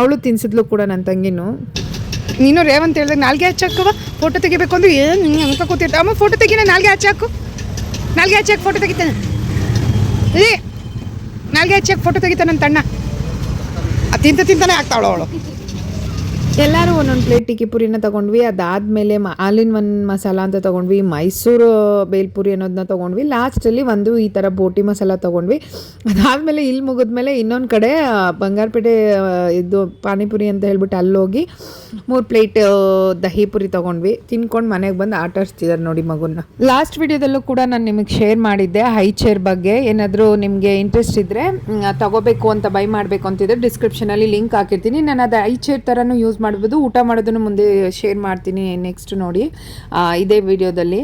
ಅವಳು ತಿನ್ಸಿದ್ಲು ಕೂಡ ನನ್ನ ತಂಗಿನೂ. ನೀನು ರೇವಂತ್ ಹೇಳಿದಾಗ ನಾಲ್ಗೆ ಹಚ್ಚಾಕವ ಫೋಟೋ ತೆಗಿಬೇಕು ಅಂದ್ರೆ ಏನು ನೀನು ಅಂತ ಕೂತಿರ್ತ ಅಮ್ಮ ಫೋಟೋ ತೆಗಿನ ನಾಲ್ಗೆ ಹಚ್ಚಾಕು ನಾಲ್ಗೆ ಹಚ್ಚಾಕ ಫೋಟೋ ತೆಗಿತಾನೆ. ಏ, ನಾಲ್ಗೆ ಹಚ್ಚಾಕ ಫೋಟೋ ತೆಗಿತಾನೆ ನನ್ನ ತಣ್ಣ. ತಿಂತ ತಿಂತಾನೆ ಆಗ್ತಾವಳು ಅವಳು. ಎಲ್ಲರೂ ಒಂದೊಂದು ಪ್ಲೇಟ್ ಟಿಕ್ಕಿ ಪುರಿನ ತೊಗೊಂಡ್ವಿ. ಅದಾದಮೇಲೆ ಮ ಆಲಿನ್ ಒನ್ ಮಸಾಲ ಅಂತ ತಗೊಂಡ್ವಿ. ಮೈಸೂರು ಬೇಲ್ಪುರಿ ಅನ್ನೋದನ್ನ ತೊಗೊಂಡ್ವಿ. ಲಾಸ್ಟಲ್ಲಿ ಒಂದು ಈ ಥರ ಬೋಟಿ ಮಸಾಲ ತಗೊಂಡ್ವಿ. ಅದಾದಮೇಲೆ ಇಲ್ಲಿ ಮುಗಿದ್ಮೇಲೆ ಇನ್ನೊಂದು ಕಡೆ ಬಂಗಾರಪೇಟೆ ಇದು ಪಾನಿಪುರಿ ಅಂತ ಹೇಳ್ಬಿಟ್ಟು ಅಲ್ಲೋಗಿ ಮೂರು ಪ್ಲೇಟ್ ದಹಿ ಪುರಿ ತಗೊಂಡ್ವಿ. ತಿನ್ಕೊಂಡು ಮನೆಗೆ ಬಂದು ಆಟ ಆಡ್ಸ್ತಿದ್ದಾರೆ ನೋಡಿ ಮಗುನ ಲಾಸ್ಟ್ ವಿಡಿಯೋದಲ್ಲೂ ಕೂಡ ನಾನು ನಿಮಗೆ ಶೇರ್ ಮಾಡಿದ್ದೆ ಹೈ ಚೇರ್ ಬಗ್ಗೆ. ಏನಾದರೂ ನಿಮಗೆ ಇಂಟ್ರೆಸ್ಟ್ ಇದ್ದರೆ ತಗೋಬೇಕು ಅಂತ ಬೈ ಮಾಡಬೇಕು ಅಂತಿದ್ರೆ ಡಿಸ್ಕ್ರಿಪ್ಷನಲ್ಲಿ ಲಿಂಕ್ ಹಾಕಿರ್ತೀನಿ. ನಾನು ಅದು ಐ ಚೇರ್ ಥರನೂ ಯೂಸ್ ಮಾಡ್ಬೋದು. ಊಟ ಮಾಡೋದನ್ನು ಮುಂದೆ ಶೇರ್ ಮಾಡ್ತೀನಿ ನೆಕ್ಸ್ಟ್ ನೋಡಿ. ಇದೇ ವಿಡಿಯೋದಲ್ಲಿ.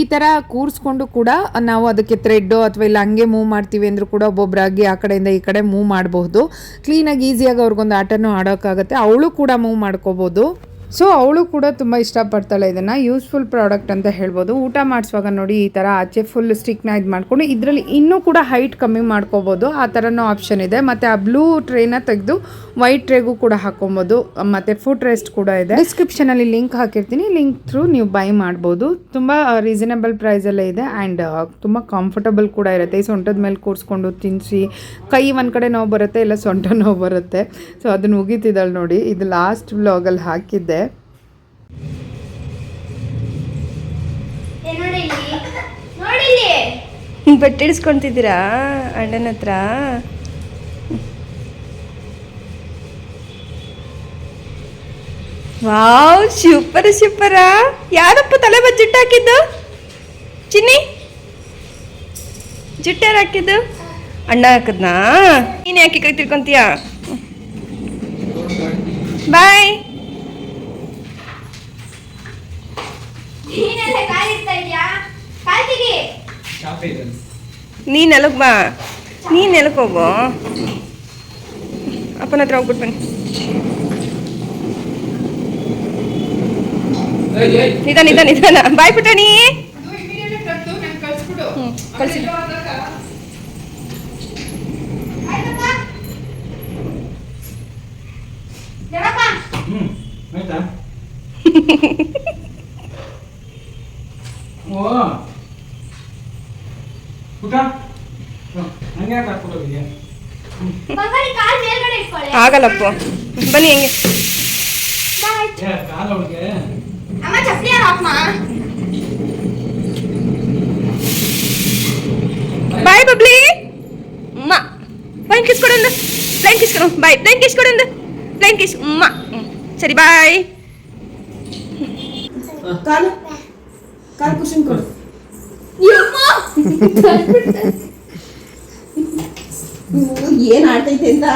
ಈ ಥರ ಕೂರಿಸ್ಕೊಂಡು ಕೂಡ ನಾವು ಅದಕ್ಕೆ ಥ್ರೆಡ್ಡು ಅಥವಾ ಇಲ್ಲ ಹಂಗೆ ಮೂವ್ ಮಾಡ್ತೀವಿ ಅಂದರೂ ಕೂಡ ಒಬ್ಬೊಬ್ಬರಾಗಿ ಆ ಕಡೆಯಿಂದ ಈ ಕಡೆ ಮೂವ್ ಮಾಡಬಹುದು. ಕ್ಲೀನಾಗಿ ಈಸಿಯಾಗಿ ಅವ್ರಿಗೊಂದು ಆಟನೂ ಆಡೋಕ್ಕಾಗತ್ತೆ. ಅವಳು ಕೂಡ ಮೂವ್ ಮಾಡ್ಕೋಬೋದು. ಸೊ ಅವಳು ಕೂಡ ತುಂಬ ಇಷ್ಟಪಡ್ತಾಳೆ ಇದನ್ನು. ಯೂಸ್ಫುಲ್ ಪ್ರಾಡಕ್ಟ್ ಅಂತ ಹೇಳ್ಬೋದು. ಊಟ ಮಾಡಿಸುವಾಗ ನೋಡಿ ಈ ಥರ ಆಚೆ ಫುಲ್ ಸ್ಟಿಕ್ನ ಇದು ಮಾಡಿಕೊಂಡು ಇದರಲ್ಲಿ ಇನ್ನೂ ಕೂಡ ಹೈಟ್ ಕಮ್ಮಿ ಮಾಡ್ಕೋಬೋದು. ಆ ಥರನೂ ಆಪ್ಷನ್ ಇದೆ. ಮತ್ತು ಆ ಬ್ಲೂ ಟ್ರೇನ ತೆಗೆದು ವೈಟ್ ಟ್ರೇಗೂ ಕೂಡ ಹಾಕೊಬೋದು. ಮತ್ತು ಫುಡ್ ರೆಸ್ಟ್ ಕೂಡ ಇದೆ. ಡಿಸ್ಕ್ರಿಪ್ಷನಲ್ಲಿ ಲಿಂಕ್ ಹಾಕಿರ್ತೀನಿ. ಲಿಂಕ್ ಥ್ರೂ ನೀವು ಬೈ ಮಾಡ್ಬೋದು. ತುಂಬ ರೀಸನಬಲ್ ಪ್ರೈಸಲ್ಲೇ ಇದೆ. ಆ್ಯಂಡ್ ತುಂಬ ಕಂಫರ್ಟಬಲ್ ಕೂಡ ಇರುತ್ತೆ. ಈ ಸೊಂಟದ ಮೇಲೆ ಕೂರಿಸ್ಕೊಂಡು ತಿನ್ನಿಸಿ ಕೈ ಒಂದು ಕಡೆ ನೋವು ಬರುತ್ತೆ ಇಲ್ಲ ಸೊಂಟ ನೋವು ಬರುತ್ತೆ. ಸೊ ಅದನ್ನು ಉಗಿತಿದ್ದಾಳೆ ನೋಡಿ. ಇದು ಲಾಸ್ಟ್ ವ್ಲಾಗಲ್ಲಿ ಹಾಕಿದ್ದೆ. ನೋಡಿ ಇಲ್ಲಿ ನೋಡಿ ಬಟ್ಟೆ ಇಡಿಸ್ಕೊಂತಿದ್ದೀರಾ? ಅಣ್ಣನ ಹತ್ರ ವಾವ್ ಸೂಪರ್ ಸೂಪರ ಯಾರಪ್ಪ ತಲೆ ಬದ್ ಜುಟ್ಟು ಹಾಕಿದ್ದು? ಚಿನ್ನಿ? ಜುಟ್ಟು ಯಾರು ಹಾಕಿದ್ದು? ಅಣ್ಣ ಹಾಕದ್ನಾ? ನೀನು ಯಾಕೆ ಕೈ ತಿಳ್ಕೊಂತೀಯ ಬಾಯ್. ನೀನ್ ಎಲಕ್ ಬಾ. ನೀನ್ ಎಲಕ್ ಹೋಗು. ಅಪ್ಪನ ಹತ್ರ ಹೋಗ್ಬಿಟ್ಟು ಬನ್ನಿ ಏಯ್ ಏಯ್ ನಿಧಾನ ನಿಧಾನ ನಿಧಾನ. ಬಾಯ್ ಪುಟಾಣಿ. ಕಳಿಸಿ. ಓ. ಹಂಗೆ ಆಗಲ್ಲಪ್ಪ. ಬನ್ನಿ ಹೆಂಗೆ ಬಾ, ಆಯ್ತು. ಏ ಕಾಲ ಅವಳಿಗೆ ಅಮ್ಮ ಚಪ್ಪಲಿ ಯಾರು ಹಾಕ್ಮ ಬಾಯ್ ಬಬ್ಲಿ ಅಮ್ಮ ಬಾಯ್ ಕಿಸ್ ಕೊಡೊಂದು ಪ್ಲೈನ್ ಕಿಸ್ ಕೊಡು ಬಾಯ್ ಪ್ಲೇನ್ ಕಿಶ್ ಕೊಡೊಂದು ಒಂದು ಕಿಸ್ ಅಮ್ಮ ಹ್ಮ್. ಸರಿ ಬಾಯ್ ಕಾಲು ಕಾಲು ಕುಶನ್ ಕೊಡು ಏನ್ ಆಡ್ತೈತೆ ಅಂತ?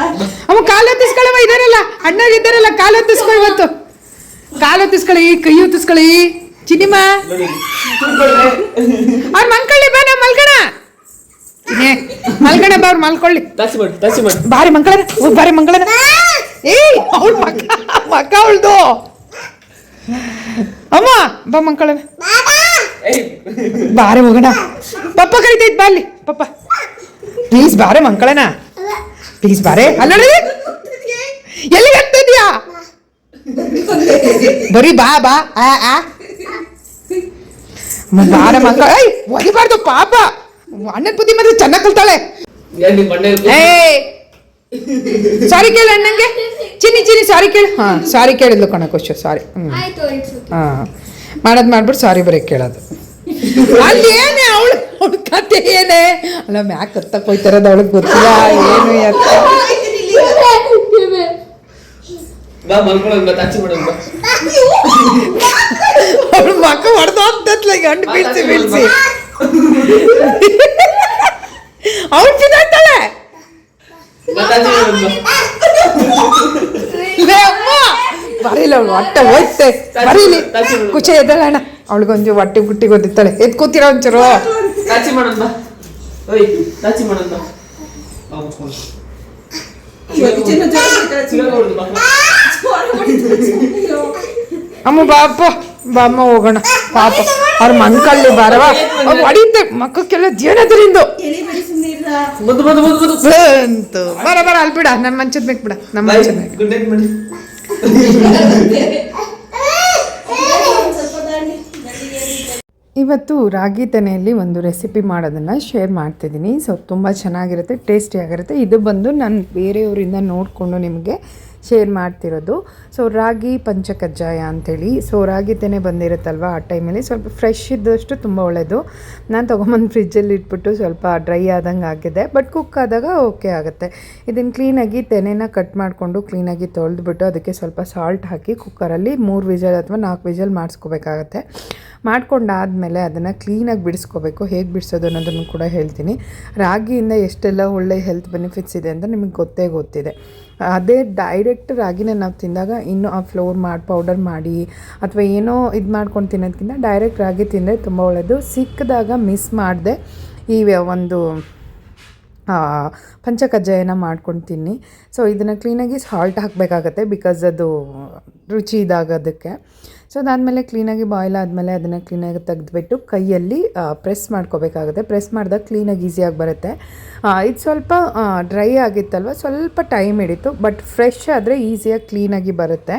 ಅಮ್ಮ ಕಾಲು ಹೊತ್ತಿಸ್ಕೊಳ್ಳವ ಇದಾರಲ್ಲ. ಅಣ್ಣಾಗ ಇದ್ದಾರಲ್ಲ ಕಾಲು ಹೊತ್ತಿಸ್ಕೊ ಇವತ್ತು. ಕಾಲು ಹೊತ್ತಿಸ್ಕೊಳ್ಳಿ ಕೈ ಹೊತ್ತಿಸ್ಕೊಳ್ಳಿ ಚಿನ್ನಿಮ್ಮ. ಅವ್ರು ಮಂಕಳ್ಳಿ ಬಾ ನಾ ಮಲ್ಕಣ ಬಾ ಅವ್ರು ಮಲ್ಕೊಳ್ಳಿ. ತಾಸಿ ಮಾಡಿ ತಾಸಿ ಮಾಡಿ. ಬಾರಿ ಮಂಗಳನ ಬಾರಿ ಮಂಗಳನ. ಏಯ್ ಅವಳ ಮಕ್ಕ ಮಕ್ಕ ಅವಳ್ದು. ಅಮ್ಮ ಬಾ ಮಂಗಳನ. ಏಯ್ ಬಾರೆ ಹೋಗೋಣ ಪಪ್ಪ ಕರಿತೈತ್ ಬಾ ಅಲ್ಲಿ. ಪಪ್ಪ. ಪ್ಲೀಸ್ ಬಾರೆ ಮಂಗಳನ. ಪ್ಲೀಸ್ ಬಾರೆ. ಅಲ್ಲ ಎಲ್ಲಿಗೆ ಆಗ್ತಿದ್ಯಾ ಬರೀ ಬಾ ಬಾ. ಆ ಬಾರೆ ಮಕ್ಕಳ ಏಯ್ ಒದಿಬಾರ್ದು ಪಾಪ. ಅಣ್ಣನ ಬುದ್ಧಿ ಮಾತ್ರ ಚೆನ್ನಾಗಿ ಕಲ್ತಾಳೆ ಏಯ್ ಸಾರಿ ಕೇಳು ಅಣ್ಣಂಗೆ ಚಿನ್ನಿ ಚಿನ್ನಿ ಸಾರಿ ಕೇಳು ಹಾ ಸಾರಿ ಕೇಳಿದ್ಲು ಕಣ ಖುಷಿ ಸಾರಿ ಆಯ್ತು ಹಾ ಮಾಡೋದು ಮಾಡ್ಬಿಟ್ಟು ಸಾರಿ ಬರೀ ಕೇಳೋದು ಅಲ್ಲಿ ಏನೇ ಅವಳು ಅವಳ ಕತೆ ಏನೇ ಅಲ್ಲ ಮ್ಯಾಕ್ ಕತ್ತಕ್ಕೆ ಹೋಯ್ತಾರದ ಅವಳಿಗೆ ಗೊತ್ತಿಲ್ಲ ಏನು ಎತ್ತ ಅವಳ ಮಕ್ಕ ಹೊಡೆದು ಅಂತ ಗಂಡು ಬೀಳ್ಸಿ ಬೀಳ್ಸಿ ಅವಳು ಅಂತಾಳೆ ಬಾ ತಾಚಿ ಮಾಡೋದು ಬಾ ಲೇ ಅಮ್ಮ ಬರೀಲ ಅವಳು ಹೊಟ್ಟೆ ಹೋಯ್ತೆ ಬರೀಲಿ. ಕುಚೆ ಎದ್ದಳಣ್ಣ ಅವಳಿಗೊಂದು ಹೊಟ್ಟೆ ಗುಟ್ಟಿ ಗೊತ್ತಿತ್ತಾಳೆ ಎದ್ ಕೂತಿರೋ ಒಂಚೂರು? ತಾಚಿ ಮಾಡೋದು ಬಾ. ಓಯ್. ಸಿಗಲ್ಲ ಹೊಡ್ದು ಅಮ್ಮ ಬಾಪ ಬಾಮ್ಮ ಹೋಗೋಣ. ಪಾಪ. ಅವ್ರ ಮನ್ಕಲ್ಲಿ ಬಾರವ. ಹೊಡಿತೆ ಮಕ್ಕಕ್ಕೆಲ್ಲ ಜೀವನದರಿಂದ. ಬಂತು ಬರ ಬರ ಅಲ್ಲಿ ಬಿಡ. ನನ್ನ ಮಂಚದ ಬೇಕು ಬಿಡ. ನಮ್ಮ ಮಂಚದ ಇವತ್ತು ರಾಗಿ ತೆನೆಯಲ್ಲಿ ಒಂದು ರೆಸಿಪಿ ಮಾಡೋದನ್ನು ಶೇರ್ ಮಾಡ್ತಿದ್ದೀನಿ. ಸೊ ತುಂಬ ಚೆನ್ನಾಗಿರುತ್ತೆ ಟೇಸ್ಟಿಯಾಗಿರುತ್ತೆ. ಇದು ಬಂದು ನಾನು ಬೇರೆಯವರಿಂದ ನೋಡಿಕೊಂಡು ನಿಮಗೆ ಶೇರ್ ಮಾಡ್ತಿರೋದು. ಸೊ ರಾಗಿ ಪಂಚಕಜ್ಜಾಯ ಅಂಥೇಳಿ ಸೊ ರಾಗಿ ತೆನೆ ಬಂದಿರುತ್ತಲ್ವ ಆ ಟೈಮಲ್ಲಿ ಸ್ವಲ್ಪ ಫ್ರೆಶ್ ಇದ್ದಷ್ಟು ತುಂಬ ಒಳ್ಳೆಯದು ನಾನು ತೊಗೊಂಬಂದು ಫ್ರಿಜ್ಜಲ್ಲಿ ಇಟ್ಬಿಟ್ಟು ಸ್ವಲ್ಪ ಡ್ರೈ ಆದಂಗೆ ಆಗಿದೆ ಬಟ್ ಕುಕ್ ಆದಾಗ ಓಕೆ ಆಗುತ್ತೆ. ಇದನ್ನು ಕ್ಲೀನಾಗಿ ತೆನೆನ ಕಟ್ ಮಾಡಿಕೊಂಡು ಕ್ಲೀನಾಗಿ ತೊಳೆದ್ಬಿಟ್ಟು ಅದಕ್ಕೆ ಸ್ವಲ್ಪ ಸಾಲ್ಟ್ ಹಾಕಿ ಕುಕ್ಕರಲ್ಲಿ ಮೂರು ವಿಜಲ್ ಅಥವಾ ನಾಲ್ಕು ವಿಜಲ್ ಮಾಡಿಸ್ಕೋಬೇಕಾಗತ್ತೆ. ಮಾಡ್ಕೊಂಡಾದಮೇಲೆ ಅದನ್ನು ಕ್ಲೀನಾಗಿ ಬಿಡಿಸ್ಕೋಬೇಕು. ಹೇಗೆ ಬಿಡಿಸೋದು ಅನ್ನೋದನ್ನು ಕೂಡ ಹೇಳ್ತೀನಿ. ರಾಗಿಯಿಂದ ಎಷ್ಟೆಲ್ಲ ಒಳ್ಳೆ ಹೆಲ್ತ್ ಬೆನಿಫಿಟ್ಸ್ ಇದೆ ಅಂತ ನಿಮಗೆ ಗೊತ್ತೇ ಗೊತ್ತಿದೆ. ಅದೇ ಡೈರೆಕ್ಟ್ ರಾಗಿನೇ ನಾವು ತಿಂದಾಗ ಇನ್ನೂ ಆ ಫ್ಲೋರ್ ಮಾಡಿ ಪೌಡರ್ ಮಾಡಿ ಅಥವಾ ಏನೋ ಇದು ಮಾಡ್ಕೊಂಡು ತಿನ್ನೋದಕ್ಕಿಂತ ಡೈರೆಕ್ಟ್ ರಾಗಿ ತಿಂದರೆ ತುಂಬ ಒಳ್ಳೆಯದು ಸಿಕ್ಕಿದಾಗ ಮಿಸ್ ಮಾಡದೆ ಈ ಒಂದು ಪಂಚಕಜ್ಜಾಯನ ಮಾಡ್ಕೊಂಡು ತಿನ್ನಿ. ಸೊ ಇದನ್ನು ಕ್ಲೀನಾಗಿ ಸಾಲ್ಟ್ ಹಾಕಬೇಕಾಗತ್ತೆ ಬಿಕಾಸ್ ಅದು ರುಚಿ ಇದಾಗೋದಕ್ಕೆ. ಸೊ ಅದಾದಮೇಲೆ ಕ್ಲೀನಾಗಿ ಬಾಯ್ಲ್ ಆದಮೇಲೆ ಅದನ್ನು ಕ್ಲೀನಾಗಿ ತೆಗೆದುಬಿಟ್ಟು ಕೈಯಲ್ಲಿ ಪ್ರೆಸ್ ಮಾಡ್ಕೋಬೇಕಾಗುತ್ತೆ. ಪ್ರೆಸ್ ಮಾಡಿದಾಗ ಕ್ಲೀನಾಗಿ ಈಸಿಯಾಗಿ ಬರುತ್ತೆ. ಇದು ಸ್ವಲ್ಪ ಡ್ರೈ ಆಗಿತ್ತಲ್ವ? ಸ್ವಲ್ಪ ಟೈಮ್ ಹಿಡಿತು ಬಟ್ ಫ್ರೆಶ್ ಆದರೆ ಈಸಿಯಾಗಿ ಕ್ಲೀನಾಗಿ ಬರುತ್ತೆ.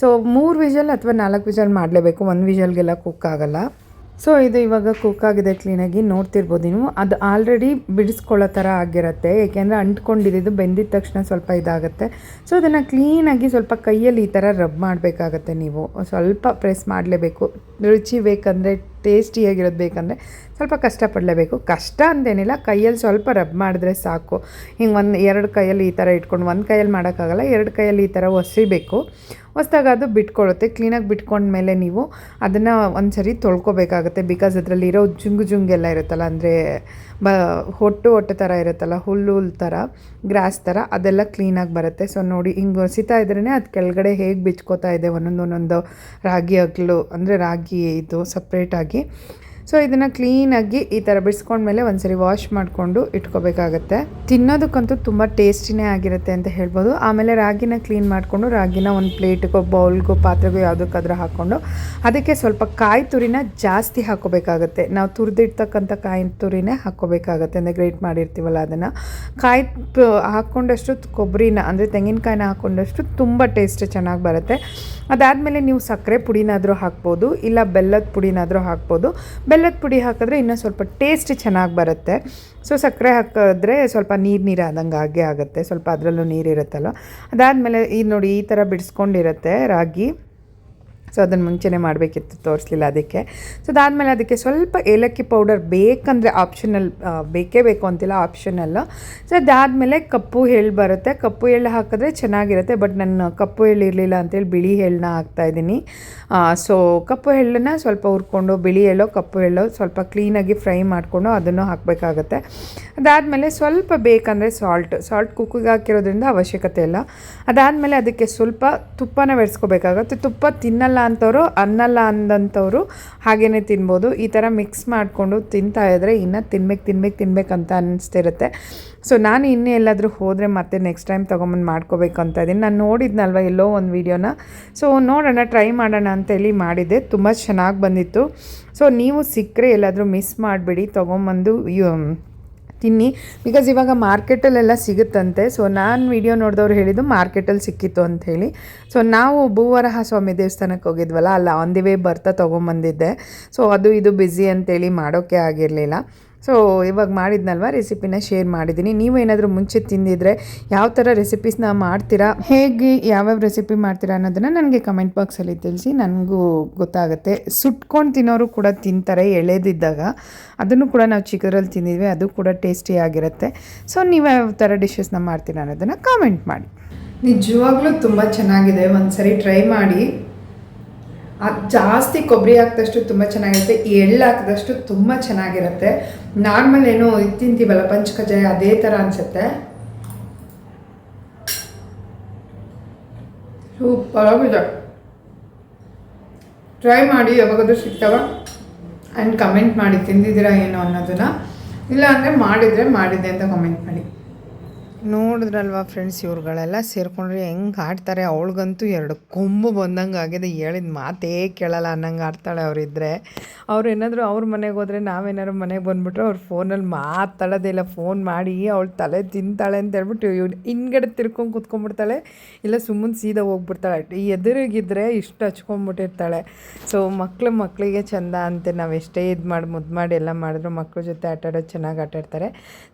ಸೊ ಮೂರು ವಿಜಲ್ ಅಥವಾ ನಾಲ್ಕು ವಿಜಲ್ ಮಾಡಲೇಬೇಕು. ಒಂದು ವಿಜಲ್ಗೆಲ್ಲ ಕುಕ್ ಆಗಲ್ಲ. ಸೊ ಇದು ಇವಾಗ ಕುಕ್ ಆಗಿದೆ ಕ್ಲೀನಾಗಿ ನೋಡ್ತಿರ್ಬೋದು ನೀವು. ಅದು ಆಲ್ರೆಡಿ ಬಿಡಿಸ್ಕೊಳ್ಳೋ ಥರ ಆಗಿರುತ್ತೆ. ಏಕೆಂದರೆ ಅಂಟ್ಕೊಂಡಿದ್ದು ಬೆಂದಿದ ತಕ್ಷಣ ಸ್ವಲ್ಪ ಇದಾಗುತ್ತೆ. ಸೊ ಅದನ್ನು ಕ್ಲೀನಾಗಿ ಸ್ವಲ್ಪ ಕೈಯಲ್ಲಿ ಈ ಥರ ರಬ್ ಮಾಡಬೇಕಾಗತ್ತೆ ನೀವು. ಸ್ವಲ್ಪ ಪ್ರೆಸ್ ಮಾಡಲೇಬೇಕು. ರುಚಿ ಬೇಕಂದರೆ ಟೇಸ್ಟಿಯಾಗಿರೋದು ಬೇಕಂದರೆ ಸ್ವಲ್ಪ ಕಷ್ಟಪಡಲೇಬೇಕು. ಕಷ್ಟ ಅಂದೇನಿಲ್ಲ, ಕೈಯಲ್ಲಿ ಸ್ವಲ್ಪ ರಬ್ ಮಾಡಿದ್ರೆ ಸಾಕು. ಹಿಂಗೆ ಒಂದು ಎರಡು ಕೈಯಲ್ಲಿ ಈ ಥರ ಇಟ್ಕೊಂಡು, ಒಂದು ಕೈಯಲ್ಲಿ ಮಾಡೋಕ್ಕಾಗಲ್ಲ, ಎರಡು ಕೈಯಲ್ಲಿ ಈ ಥರ ಒಸಿಬೇಕು. ಹೊಸ್ದಾಗ ಅದು ಬಿಟ್ಕೊಳ್ಳುತ್ತೆ. ಕ್ಲೀನಾಗಿ ಬಿಟ್ಕೊಂಡ್ಮೇಲೆ ನೀವು ಅದನ್ನು ಒಂದು ಸರಿ ತೊಳ್ಕೊಬೇಕಾಗುತ್ತೆ. ಬಿಕಾಸ್ ಅದರಲ್ಲಿರೋ ಜುಂಗು ಜುಂಗೆಲ್ಲ ಇರುತ್ತಲ್ಲ, ಅಂದರೆ ಬ, ಹೊಟ್ಟು ಹೊಟ್ಟು ಥರ ಇರುತ್ತಲ್ಲ, ಹುಲ್ಲು ಹುಲ್ಲು ಥರ ಗ್ರಾಸ್ ಥರ ಅದೆಲ್ಲ ಕ್ಲೀನಾಗಿ ಬರುತ್ತೆ. ಸೊ ನೋಡಿ, ಹಿಂಗೆ ಹೊಸಿತಾ ಇದ್ರೇ ಅದು ಕೆಳಗಡೆ ಹೇಗೆ ಬಿಚ್ಕೋತಾ ಇದೆ ಒಂದೊಂದು ರಾಗಿ ಹಗ್ಲು, ಅಂದರೆ ರಾಗಿ ಇದು ಸಪ್ರೇಟಾಗಿ ಸೊ ಇದನ್ನು ಕ್ಲೀನಾಗಿ ಈ ಥರ ಬಿಡಿಸ್ಕೊಂಡ್ಮೇಲೆ ಒಂದ್ಸರಿ ವಾಶ್ ಮಾಡಿಕೊಂಡು ಇಟ್ಕೋಬೇಕಾಗತ್ತೆ. ತಿನ್ನೋದಕ್ಕಂತೂ ತುಂಬ ಟೇಸ್ಟಿನೇ ಆಗಿರುತ್ತೆ ಅಂತ ಹೇಳ್ಬೋದು. ಆಮೇಲೆ ರಾಗಿನ ಕ್ಲೀನ್ ಮಾಡಿಕೊಂಡು ರಾಗಿನ ಒಂದು ಪ್ಲೇಟ್ಗೋ, ಬೌಲ್ಗೋ, ಪಾತ್ರೆಗೋ ಯಾವುದಕ್ಕಾದ್ರೂ ಹಾಕ್ಕೊಂಡು ಅದಕ್ಕೆ ಸ್ವಲ್ಪ ಕಾಯಿ ತುರಿನ ಜಾಸ್ತಿ ಹಾಕೋಬೇಕಾಗತ್ತೆ ನಾವು ತುರಿದಿರ್ತಕ್ಕಂಥ ಕಾಯಿ ತುರಿನೇ ಹಾಕ್ಕೋಬೇಕಾಗತ್ತೆ ಅಂದರೆ ಗ್ರೇಟ್ ಮಾಡಿರ್ತೀವಲ್ಲ ಅದನ್ನು. ಕಾಯಿ ಹಾಕ್ಕೊಂಡಷ್ಟು ಕೊಬ್ಬರಿನ ಅಂದರೆ ತೆಂಗಿನಕಾಯಿನ ಹಾಕ್ಕೊಂಡಷ್ಟು ತುಂಬ ಟೇಸ್ಟ್ ಚೆನ್ನಾಗಿ ಬರುತ್ತೆ. ಅದಾದಮೇಲೆ ನೀವು ಸಕ್ಕರೆ ಪುಡಿನಾದರೂ ಹಾಕ್ಬೋದು, ಇಲ್ಲ ಬೆಲ್ಲದ ಪುಡಿನಾದರೂ ಹಾಕ್ಬೋದು. ಬೆಲ್ಲದ ಪುಡಿ ಹಾಕಿದ್ರೆ ಇನ್ನೂ ಸ್ವಲ್ಪ ಟೇಸ್ಟ್ ಚೆನ್ನಾಗಿ ಬರುತ್ತೆ. ಸೊ, ಸಕ್ಕರೆ ಹಾಕಿದ್ರೆ ಸ್ವಲ್ಪ ನೀರು ನೀರು ಆದಂಗೆ ಆಗೇ ಆಗುತ್ತೆ. ಸ್ವಲ್ಪ ಅದರಲ್ಲೂ ನೀರಿರುತ್ತಲ್ಲ ಅದಾದಮೇಲೆ ಈ ನೋಡಿ ಈ ಥರ ಬಿಡಿಸ್ಕೊಂಡಿರುತ್ತೆ ರಾಗಿ. ಸೊ ಅದನ್ನು ಮುಂಚೆನೇ ಮಾಡಬೇಕಿತ್ತು, ತೋರಿಸಲಿಲ್ಲ ಅದಕ್ಕೆ. ಸೊ ಅದಾದಮೇಲೆ ಅದಕ್ಕೆ ಸ್ವಲ್ಪ ಏಲಕ್ಕಿ ಪೌಡರ್ ಬೇಕಂದರೆ ಆಪ್ಷನಲ್ ಬೇಕೇ ಬೇಕು ಅಂತಿಲ್ಲ ಆಪ್ಷನಲ್ ಸೊ ಅದಾದಮೇಲೆ ಕಪ್ಪು ಎಳ್ಳು ಬರುತ್ತೆ. ಕಪ್ಪು ಎಳ್ಳು ಹಾಕಿದ್ರೆ ಚೆನ್ನಾಗಿರುತ್ತೆ ಬಟ್ ನಾನು ಕಪ್ಪು ಎಳ್ಳು ಇರಲಿಲ್ಲ ಅಂತೇಳಿ ಬಿಳಿ ಎಳ್ಳನ್ನ ಹಾಕ್ತಾಯಿದ್ದೀನಿ ಸೊ ಕಪ್ಪು ಎಳ್ಳನ್ನ ಸ್ವಲ್ಪ ಹುರ್ಕೊಂಡು, ಬಿಳಿ ಎಳ್ಳು, ಕಪ್ಪು ಎಳ್ಳು ಸ್ವಲ್ಪ ಕ್ಲೀನಾಗಿ ಫ್ರೈ ಮಾಡಿಕೊಂಡು ಅದನ್ನು ಹಾಕಬೇಕಾಗತ್ತೆ. ಅದಾದಮೇಲೆ ಸ್ವಲ್ಪ ಬೇಕಂದರೆ ಸಾಲ್ಟ್ ಸಾಲ್ಟ್ ಕುಕ್ಕಿಗೆ ಹಾಕಿರೋದ್ರಿಂದ ಅವಶ್ಯಕತೆ ಇಲ್ಲ. ಅದಾದಮೇಲೆ ಅದಕ್ಕೆ ಸ್ವಲ್ಪ ತುಪ್ಪನ ಬೆರೆಸ್ಕೋಬೇಕಾಗತ್ತೆ. ತುಪ್ಪ ತಿನ್ನಲ್ಲ ಅಂಥವ್ರು ಅನ್ನಲ್ಲ ಅಂದಂಥವ್ರು ಹಾಗೇ ತಿನ್ಬೋದು. ಈ ಥರ ಮಿಕ್ಸ್ ಮಾಡಿಕೊಂಡು ತಿಂತಾ ಇದ್ದರೆ ಇನ್ನೂ ತಿನ್ಬೇಕು ತಿನ್ಬೇಕು ತಿನ್ಬೇಕು ಅಂತ ಅನ್ನಿಸ್ತಿರುತ್ತೆ ಸೊ ನಾನು ಇನ್ನೂ ಎಲ್ಲಾದರೂ ಹೋದರೆ ಮತ್ತೆ ನೆಕ್ಸ್ಟ್ ಟೈಮ್ ತೊಗೊಂಬಂದು ಮಾಡ್ಕೋಬೇಕು ಅಂತ ಇದ್ದೀನಿ. ನಾನು ನೋಡಿದ್ನಲ್ವ ಎಲ್ಲೋ ಒಂದು ವೀಡಿಯೋನ ಸೊ ನೋಡೋಣ ಟ್ರೈ ಮಾಡೋಣ ಅಂತೇಳಿ ಮಾಡಿದ್ದೆ. ತುಂಬ ಚೆನ್ನಾಗಿ ಬಂದಿತ್ತು. ಸೊ ನೀವು ಸಿಕ್ಕರೆ ಎಲ್ಲಾದರೂ ಮಿಸ್ ಮಾಡಿಬಿಡಿ. ತೊಗೊಂಬಂದು ತಿನ್ನಿ ಬಿಕಾಸ್ ಇವಾಗ ಮಾರ್ಕೆಟಲ್ಲೆಲ್ಲ ಸಿಗುತ್ತಂತೆ. ಸೊ ನಾನು ವಿಡಿಯೋ ನೋಡಿದವ್ರು ಹೇಳಿದ್ದು ಮಾರ್ಕೆಟಲ್ಲಿ ಸಿಕ್ಕಿತ್ತು ಅಂತ ಹೇಳಿ. ಸೊ ನಾವು ಭೂವರಹ ಸ್ವಾಮಿ ದೇವಸ್ಥಾನಕ್ಕೆ ಹೋಗಿದ್ವಲ್ಲ, ಅಲ್ಲ ಆನ್ ದಿ ವೇ ಬರ್ತಾ ತೊಗೊಂಬಂದಿದ್ದೆ. ಸೊ ಅದು ಇದು ಬ್ಯುಸಿ ಅಂತೇಳಿ ಮಾಡೋಕ್ಕೆ ಆಗಿರಲಿಲ್ಲ. ಸೊ ಇವಾಗ ಮಾಡಿದ್ನಲ್ವ ರೆಸಿಪಿನ ಶೇರ್ ಮಾಡಿದ್ದೀನಿ. ನೀವು ಏನಾದರೂ ಮುಂಚೆ ತಿಂದಿದ್ರೆ ಯಾವ ಥರ ರೆಸಿಪೀಸ್ನ ಮಾಡ್ತೀರಾ, ಹೇಗೆ ಯಾವ್ಯಾವ ರೆಸಿಪಿ ಮಾಡ್ತೀರಾ ಅನ್ನೋದನ್ನು ನನಗೆ ಕಮೆಂಟ್ ಬಾಕ್ಸಲ್ಲಿ ತಿಳಿಸಿ, ನನಗೂ ಗೊತ್ತಾಗುತ್ತೆ. ಸುಟ್ಕೊಂಡು ತಿನ್ನೋರು ಕೂಡ ತಿಂತಾರೆ ಎಳೆದಿದ್ದಾಗ. ಅದನ್ನು ಕೂಡ ನಾವು ಚಿಕ್ಕದ್ರಲ್ಲಿ ತಿಂದಿದ್ವಿ, ಅದು ಕೂಡ ಟೇಸ್ಟಿಯಾಗಿರುತ್ತೆ ಸೊ ನೀವು ಯಾವ ಥರ ಡಿಶಸ್ನ ಮಾಡ್ತೀರಾ ಅನ್ನೋದನ್ನು ಕಾಮೆಂಟ್ ಮಾಡಿ. ನಿಜವಾಗ್ಲೂ ತುಂಬ ಚೆನ್ನಾಗಿದೆ. ಒಂದು ಸರಿ ಟ್ರೈ ಮಾಡಿ. ಜಾಸ್ತಿ ಕೊಬ್ಬರಿ ಹಾಕಿದಷ್ಟು ತುಂಬ ಚೆನ್ನಾಗಿರುತ್ತೆ, ಎಳ್ಳು ಹಾಕಿದಷ್ಟು ತುಂಬ ಚೆನ್ನಾಗಿರುತ್ತೆ. ನಾರ್ಮಲ್ ಏನೋ ತಿಂತೀವಲ್ಲ, ಪಂಚಕಜಾಯ, ಅದೇ ಥರ ಅನಿಸುತ್ತೆ. ಸೂಪರ್ ಆಗಿದೆ. ಟ್ರೈ ಮಾಡಿ, ಯಾವಾಗಾದ್ರೂ ಸಿಗ್ತಾವ? ಆ್ಯಂಡ್ ಕಮೆಂಟ್ ಮಾಡಿ, ತಿಂದಿದ್ದೀರಾ ಏನೋ ಅನ್ನೋದನ್ನು. ಇಲ್ಲ ಅಂದರೆ ಮಾಡಿದರೆ ಮಾಡಿದ್ದೆ ಅಂತ ಕಮೆಂಟ್ ಮಾಡಿ. ನೋಡಿದ್ರಲ್ವಾ ಫ್ರೆಂಡ್ಸ್ ಇವ್ರುಗಳೆಲ್ಲ ಸೇರ್ಕೊಂಡ್ರೆ ಹೆಂಗೆ ಆಡ್ತಾರೆ? ಅವಳಿಗಂತೂ ಎರಡು ಕೊಂಬು ಬಂದಂಗೆ ಆಗಿದೆ. ಹೇಳಿದ ಮಾತೇ ಕೇಳಲ್ಲ ಅನ್ನಂಗೆ ಆಡ್ತಾಳೆ ಅವರಿದ್ದರೆ ಅವ್ರು ಏನಾದರೂ ಅವ್ರ ಮನೆಗೆ ಹೋದರೆ ನಾವೇನಾದ್ರು ಮನೆಗೆ ಬಂದುಬಿಟ್ರೆ ಅವ್ರು ಫೋನಲ್ಲಿ ಮಾತಾಡೋದೇ ಇಲ್ಲ. ಫೋನ್ ಮಾಡಿ ಅವಳು ತಲೆ ತಿಂತಾಳೆ ಅಂತ ಹೇಳ್ಬಿಟ್ಟು ಇವ್ ಹಿಂದ್ಗಡೆ ತಿರ್ಕೊಂಡು ಕುತ್ಕೊಂಡ್ಬಿಡ್ತಾಳೆ. ಇಲ್ಲ ಸುಮ್ಮನೆ ಸೀದಾ ಹೋಗ್ಬಿಡ್ತಾಳೆ. ಈ ಎದುರಿಗಿದ್ರೆ ಇಷ್ಟು ಹಚ್ಕೊಂಡ್ಬಿಟ್ಟಿರ್ತಾಳೆ. ಸೊ ಮಕ್ಳು ಮಕ್ಕಳಿಗೆ ಚಂದ ಅಂತೆ ನಾವು ಎಷ್ಟೇ ಇದು ಮಾಡಿ ಮುದ್ದು ಮಾಡಿ ಎಲ್ಲ ಮಾಡಿದ್ರು ಮಕ್ಕಳ ಜೊತೆ ಆಟಾಡೋದು ಚೆನ್ನಾಗಿ ಆಟಾಡ್ತಾರೆ.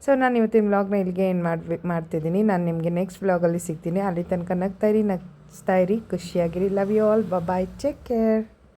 ಸೊ ನಾನು ಇವತ್ತಿನ ವ್ಲಾಗ್ನ ಇಲ್ಲಿಗೆ ಏನು ಮಾಡ್ಬಿ ಮಾಡ್ತಿದ್ದೀನಿ. ನಾನು ನಿಮಗೆ ನೆಕ್ಸ್ಟ್ ವ್ಲಾಗಲ್ಲಿ ಸಿಗ್ತೀನಿ. ಅಲ್ಲಿ ತನಕ ನಗ್ತಾ ಇರಿ, ನಗ್ಸ್ತಾ ಇರಿ. ಖುಷಿಯಾಗಿರಿ. Love you all bye check care